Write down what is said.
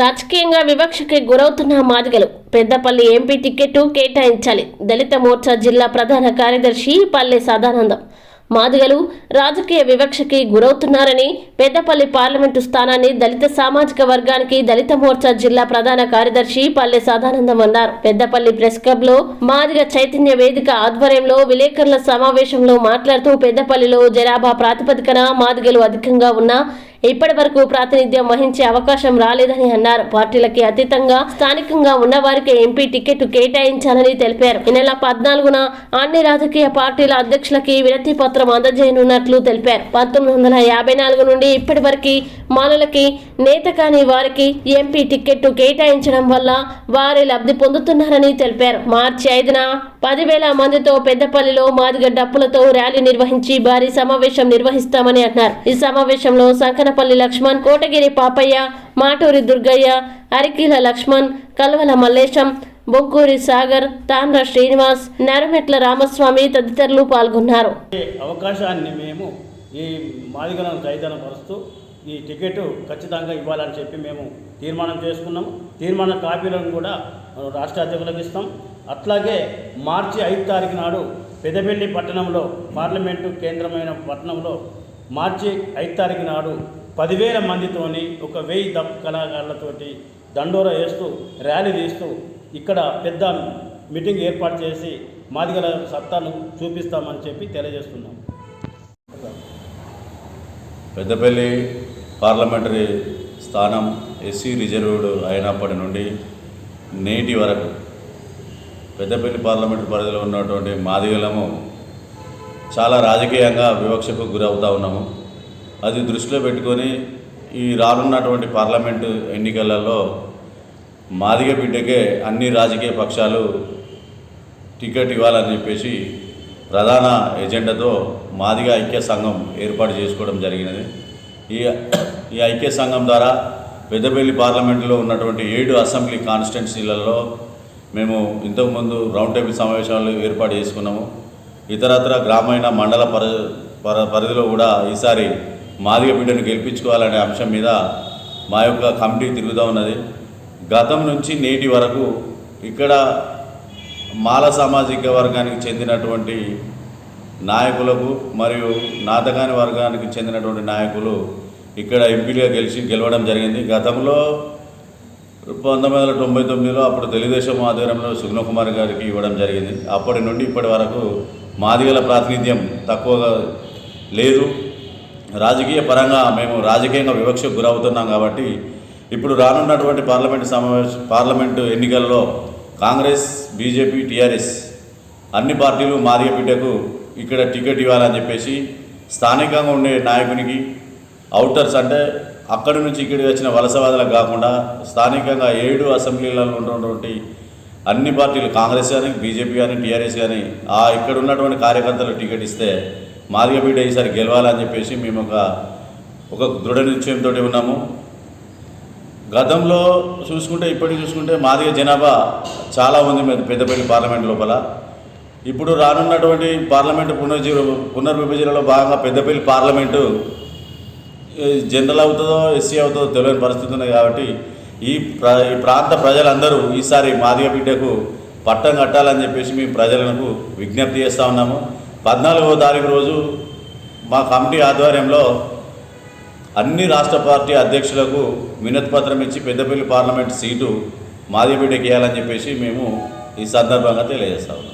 రాజకీయంగా వివక్షకి గురవుతున్న మాదిగలు. పెద్దపల్లి ఎంపీ టికెట్ కేటాయించాలి. దళిత మోర్చా జిల్లా ప్రధాన కార్యదర్శి పల్లె సదానందం. మాదిగలు రాజకీయ వివక్షకి గురవుతున్నారని పెద్దపల్లి పార్లమెంటు స్థానాన్ని దళిత సామాజిక వర్గానికి దళిత మోర్చా జిల్లా ప్రధాన కార్యదర్శి పల్లె సదానందం అన్నారు. పెద్దపల్లి ప్రెస్ క్లబ్లో మాదిగ చైతన్య వేదిక ఆధ్వర్యంలో విలేకరుల సమావేశంలో మాట్లాడుతూ పెద్దపల్లిలో జనాభా ప్రాతిపదికన మాదిగలు అధికంగా ఉన్నా ఇప్పటి వరకు ప్రాతినిధ్యం వహించే అవకాశం రాలేదని అన్నారు. పార్టీలకి అతీతంగా స్థానికంగా ఉన్న వారికి ఎంపీ టికెట్ కేటాయించాలని తెలిపారు. ఈ నెల పద్నాలుగున అన్ని రాజకీయ పార్టీల అధ్యక్షులకి వినతి పత్రం అందజేయనున్నట్లు తెలిపారు. పంతొమ్మిది వందల యాభై నాలుగు నుండి ఇప్పటి వరకు మానులకి నేత కాని వారికి ఎంపీ టికెట్ కేటాయించడం వల్ల వారి లబ్ధి పొందుతున్నారని తెలిపారు. మార్చి ఐదున పదివేల మందితో పెద్దపల్లిలో మాదిగ డప్పులతో ర్యాలీ నిర్వహించి భారీ సమావేశం నిర్వహిస్తామని అన్నారు. ఈ సమావేశంలో సంకనపల్లి లక్ష్మణ్ కోటగిరి పాపయ్య మాటూరి దుర్గయ్య అరికీల లక్ష్మణ్ కల్వల మల్లేశం బొగ్గూరి సాగర్ తాండ్ర శ్రీనివాస్ నరమెట్ల రామస్వామి తదితరులు పాల్గొన్నారు. అవకాశాన్ని మేము ఈ మాదిగలను చైతన్యపరుస్తూ ఈ టికెట్ ఖచ్చితంగా ఇవ్వాలని చెప్పి మేము తీర్మానం చేసుకున్నాము. తీర్మాన కాపీలను కూడా రాష్ట్ర అధ్యక్షులకు ఇస్తాం. అట్లాగే మార్చి ఐదు తారీఖు నాడు పెదపెల్లి పట్టణంలో పార్లమెంటు కేంద్రమైన పట్టణంలో మార్చి ఐదు తారీఖు నాడు పదివేల మందితోని ఒక వెయ్యి దప్ కళాకారులతోటి దండోర వేస్తూ ర్యాలీ తీస్తూ ఇక్కడ పెద్ద మీటింగ్ ఏర్పాటు చేసి మాదిగల సత్తాను చూపిస్తామని చెప్పి తెలియజేస్తున్నాం. పెద్దపల్లి పార్లమెంటరీ స్థానం ఎస్సీ రిజర్వ్డ్ అయినప్పటి నుండి నేటి వరకు పెద్దపల్లి పార్లమెంటు పరిధిలో ఉన్నటువంటి మాదిగలము చాలా రాజకీయంగా వివక్షకు గురవుతూ ఉన్నాము. అది దృష్టిలో పెట్టుకొని ఈ రానున్నటువంటి పార్లమెంటు ఎన్నికలలో మాదిగ బిడ్డకే అన్ని రాజకీయ పక్షాలు టికెట్ ఇవ్వాలని చెప్పేసి ప్రధాన ఎజెండాతో మాదిగ ఐక్య సంఘం ఏర్పాటు చేసుకోవడం జరిగినది. ఈ ఈ ఐక్య సంఘం ద్వారా పెద్దపల్లి పార్లమెంటులో ఉన్నటువంటి ఏడు అసెంబ్లీ కాన్స్టిట్యున్సీలలో మేము ఇంతకుముందు రౌండ్ టేబుల్ సమావేశాలు ఏర్పాటు చేసుకున్నాము. ఇతరత్ర గ్రామీణ మండల పరి పర- పరిధిలో కూడా ఈసారి మాదిగ బిడ్డను గెలిపించుకోవాలనే అంశం మీద మా యొక్క కమిటీ తిరుగుతూ ఉన్నది. గతం నుంచి నేటి వరకు ఇక్కడ మాల సామాజిక వర్గానికి చెందినటువంటి నాయకులకు మరియు నాతకాని వర్గానికి చెందినటువంటి నాయకులు ఇక్కడ ఎంపీలుగా గెలిచి గెలవడం జరిగింది. గతంలో పంతొమ్మిది వందల తొంభై తొమ్మిదిలో అప్పుడు తెలుగుదేశం ఆధ్వర్యంలో సుగ్నకుమార్ గారికి ఇవ్వడం జరిగింది. అప్పటి నుండి ఇప్పటి వరకు మాదిగల ప్రాతినిధ్యం తక్కువగా లేదు. రాజకీయ పరంగా మేము రాజకీయంగా వివక్షకు గురవుతున్నాం కాబట్టి ఇప్పుడు రానున్నటువంటి పార్లమెంటు సమావేశ పార్లమెంటు ఎన్నికల్లో కాంగ్రెస్ బీజేపీ టీఆర్ఎస్ అన్ని పార్టీలు మాదిగ బిడ్డకు ఇక్కడ టికెట్ ఇవ్వాలని చెప్పేసి స్థానికంగా ఉండే నాయకునికి అవుటర్స్ అంటే అక్కడి నుంచి ఇక్కడికి వచ్చిన వలసవాదులకు కాకుండా స్థానికంగా ఏడు అసెంబ్లీలలో ఉన్నటువంటి అన్ని పార్టీలు కాంగ్రెస్ కానీ బీజేపీ కానీ టీఆర్ఎస్ కానీ ఆ ఇక్కడ ఉన్నటువంటి కార్యకర్తలు టికెట్ ఇస్తే మాదిగ బిడ్డ ఈసారి గెలవాలని చెప్పేసి మేము ఒక ఒక దృఢ నిశ్చయంతో ఉన్నాము. గతంలో చూసుకుంటే ఇప్పటికి చూసుకుంటే మాదిగ జనాభా చాలా ఉంది మరి పెద్దపల్లి పార్లమెంట్ లోపల ఇప్పుడు రానున్నటువంటి పార్లమెంటు పునర్జీ పునర్విభజనలో భాగంగా పెద్దపల్లి పార్లమెంటు జనరల్ అవుతుందో ఎస్సీ అవుతుందో తెలియని పరిస్థితి ఉంది కాబట్టి ఈ ప్ర ఈ ప్రాంత ప్రజలందరూ ఈసారి మాదిగ బిడ్డకు పట్టం కట్టాలని చెప్పేసి మేము ప్రజలకు విజ్ఞప్తి చేస్తూ ఉన్నాము. పద్నాలుగవ తారీఖు రోజు మా కమిటీ ఆధ్వర్యంలో అన్ని రాష్ట్ర పార్టీ అధ్యక్షులకు వినతిపత్రం ఇచ్చి పెద్దపల్లి పార్లమెంట్ సీటు మాదిగ బిడ్డకి ఇవ్వాలని చెప్పేసి మేము ఈ సందర్భంగా తెలియజేస్తా ఉన్నాం.